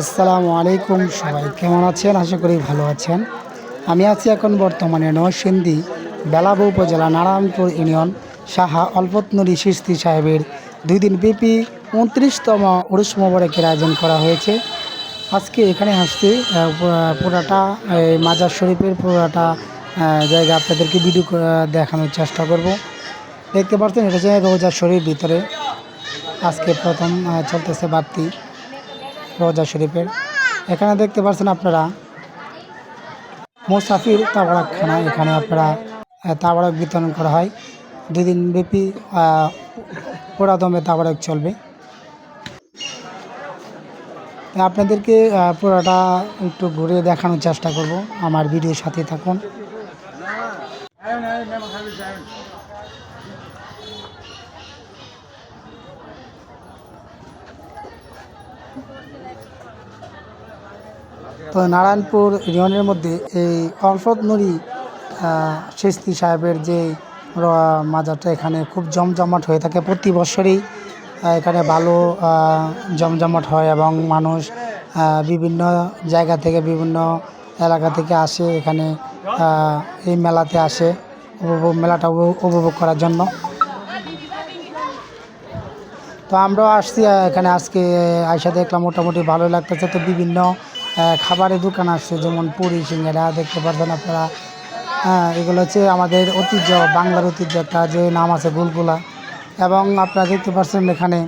আসসালামু আলাইকুম সবাই, কেমন আছেন? আশা করি ভালো আছেন। আমি আছি এখন বর্তমানে নরসিংদী, বেলাবু উপজেলা, নারায়ণপুর ইউনিয়ন সাহা অল্পতনুরি সিস্তি সাহেবের দুই দিন ব্যাপী উনত্রিশতম উরুস মোবারকের আয়োজন করা হয়েছে। আজকে এখানে আসতে পুরাটা মাজার শরীফের পুরাটা জায়গা আপনাদেরকে ভিডিও দেখানোর চেষ্টা করব। দেখতে পাচ্ছেন, এটা হচ্ছে রোজা শরীফ ভিতরে। আজকে প্রথম চলতেছে বাড়তি। রোজা শরীফের। এখানে দেখতে পাচ্ছেন আপনারা মুসাফির তাবারাকখানা এখানে আপনারা তাবারক বিতরণ করা হয়। দুই দিন ব্যাপী আহ, পুরাদমে তাবারক চলবে। আপনাদেরকে পুরোটা একটু ঘুরে দেখানোর চেষ্টা করব। আমার ভিডিওর সাথে থাকুন। তো নারায়ণপুর ইউনিয়নের মধ্যে এই অল্পত নুরি শেস্তি সাহেবের যে মাজারটা এখানে খুব জমজমাট হয়ে থাকে প্রতি বছরই এখানে ভালো জমজমাট হয় এবং মানুষ বিভিন্ন জায়গা থেকে বিভিন্ন এলাকা থেকে আসে এখানে এই মেলাতে আসে, উপভোগ, মেলাটা উপভোগ- করার জন্য। তো আমরাও আসছি এখানে আজকে আইসা দেখলাম মোটামুটি ভালো লাগতেছে। তো বিভিন্ন খাবারের দোকান আসছে যেমন পুরি, সিঙ্গারা, দেখতে পারবেন আপনারা। হ্যাঁ এগুলো হচ্ছে আমাদের ঐতিহ্য, বাংলার ঐতিহ্য, একটা যে নাম আছে গুলগুলা। এবং আপনারা দেখতে পাচ্ছেন এখানে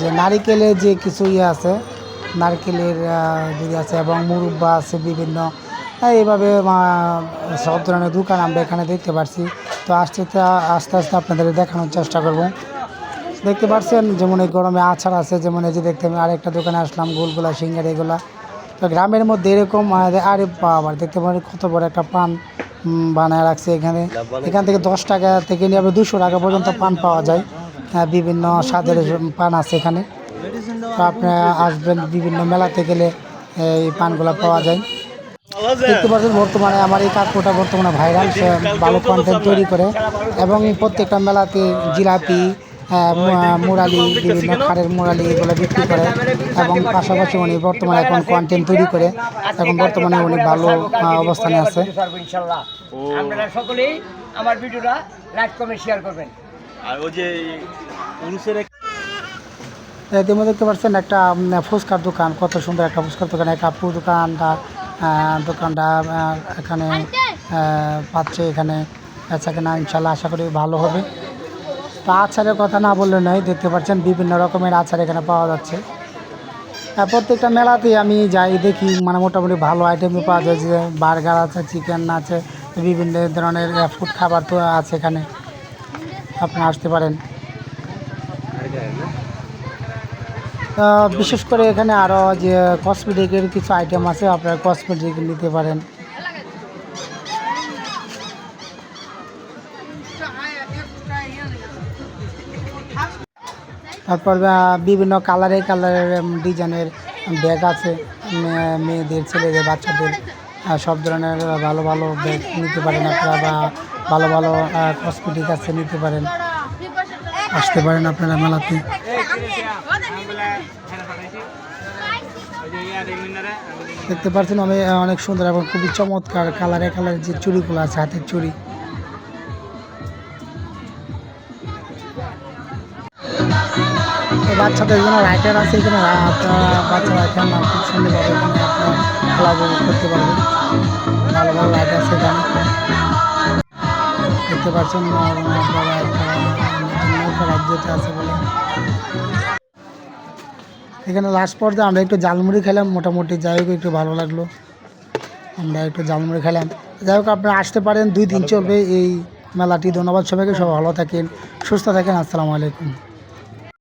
যে নারিকেলের যে কিছু ইয়ে আছে, নারকেলের যদি আছে, এবং মুরব্বা আছে বিভিন্ন। এইভাবে সব ধরনের দোকান আমরা এখানে দেখতে পাচ্ছি তো আস্তে আস্তে আস্তে আপনাদের দেখানোর চেষ্টা করব। দেখতে পাচ্ছেন যেমন এই গরমে আচার আছে, যেমন এই যে দেখতে আমি আরেকটা দোকানে আসলাম, গোলগুলা, সিঙ্গার, এগুলা। গ্রামের মধ্যে এরকম আরে আবার দেখতে পারেন কত বড় একটা পান বানায় রাখছে এখানে। এখান থেকে দশ টাকা থেকে নিয়ে আবার দুশো টাকা পর্যন্ত পান পাওয়া যায়। হ্যাঁ, বিভিন্ন স্বাদের পান আছে এখানে। তো আসবেন বিভিন্ন মেলাতে গেলে এই পানগুলো পাওয়া যায়। দেখতে পাচ্ছেন বর্তমানে আমার এই কাকুটা বর্তমানে ভাইরাল ভালো কন্টেন্ট তৈরি করে। এবং প্রত্যেকটা মেলাতে জিলাপি মুরালি বিভিন্ন খাড়ের মুরালি এগুলো বিক্রি করে এবং পাশাপাশি উনি বর্তমানে এখন কন্টেন্ট তৈরি করে এখন বর্তমানে উনি ভালো আহ, অবস্থানে আছে। আপনারা সকলেই আমার ভিডিওটা লাইক কমেন্ট শেয়ার করবেন। আর ওই যে ইতিমধ্যে দেখতে পাচ্ছেন একটা উম, ফুচকার দোকান কত সুন্দর একটা ফুচকার দোকান এক আপু দোকানটা দোকানটা এখানে আহ, পাচ্ছে এখানে বেচা কেনা ইনশাল্লাহ আশা করি ভালো হবে। তো আচারের কথা না বললে নয় দেখতে পাচ্ছেন বিভিন্ন রকমের আচার এখানে পাওয়া যাচ্ছে। প্রত্যেকটা মেলাতেই আমি যাই, দেখি মানে মোটামুটি ভালো আইটেমই পাওয়া যায়, যে বার্গার আছে, চিকেন আছে, বিভিন্ন ধরনের ফুড খাবার তো আছে এখানে। আপনি আসতে পারেন। বিশেষ করে এখানে আরও যে কসমেটিকের কিছু আইটেম আছে, আপনারা কসমেটিক নিতে পারেন। তারপর বিভিন্ন কালারে কালারের ডিজাইনের ব্যাগ আছে। মেয়ে- মেয়েদের, ছেলেদের, বাচ্চাদের সব ধরনের ভালো ভালো ব্যাগ নিতে পারেন আপনারা বা ভালো ভালো কসমেটিক আছে নিতে পারেন। আসতে পারেন আপনারা মেলাতে। দেখতে পাচ্ছেন আমি অনেক সুন্দর এবং খুবই চমৎকার কালারে কালারের যে চুড়িগুলো আছে, হাতের চুড়ি। বাচ্চাদের জন্য রাইটার আছে, এখানে আপনারা বাচ্চারা খেলনা খুব সুন্দরভাবে এখানে আপনারা খেলা উপভোগ করতে পারবেন। ভালো ভালো রাইড আছে এখানে। দেখতে পাচ্ছেন আপনারা আছে বলে। এখানে লাস্ট পর্যায়ে আমরা একটু জালমুড়ি খেলাম, মোটামুটি যাই হোক একটু ভালো লাগল। আমরা একটু জালমুড়ি খেলাম। যাই হোক আপনারা আসতে পারেন, দুই দিন চলবে এই মেলাটি। ধন্যবাদ সবাইকে, সবাই ভালো থাকেন, সুস্থ থাকেন, আসসালামু আলাইকুম।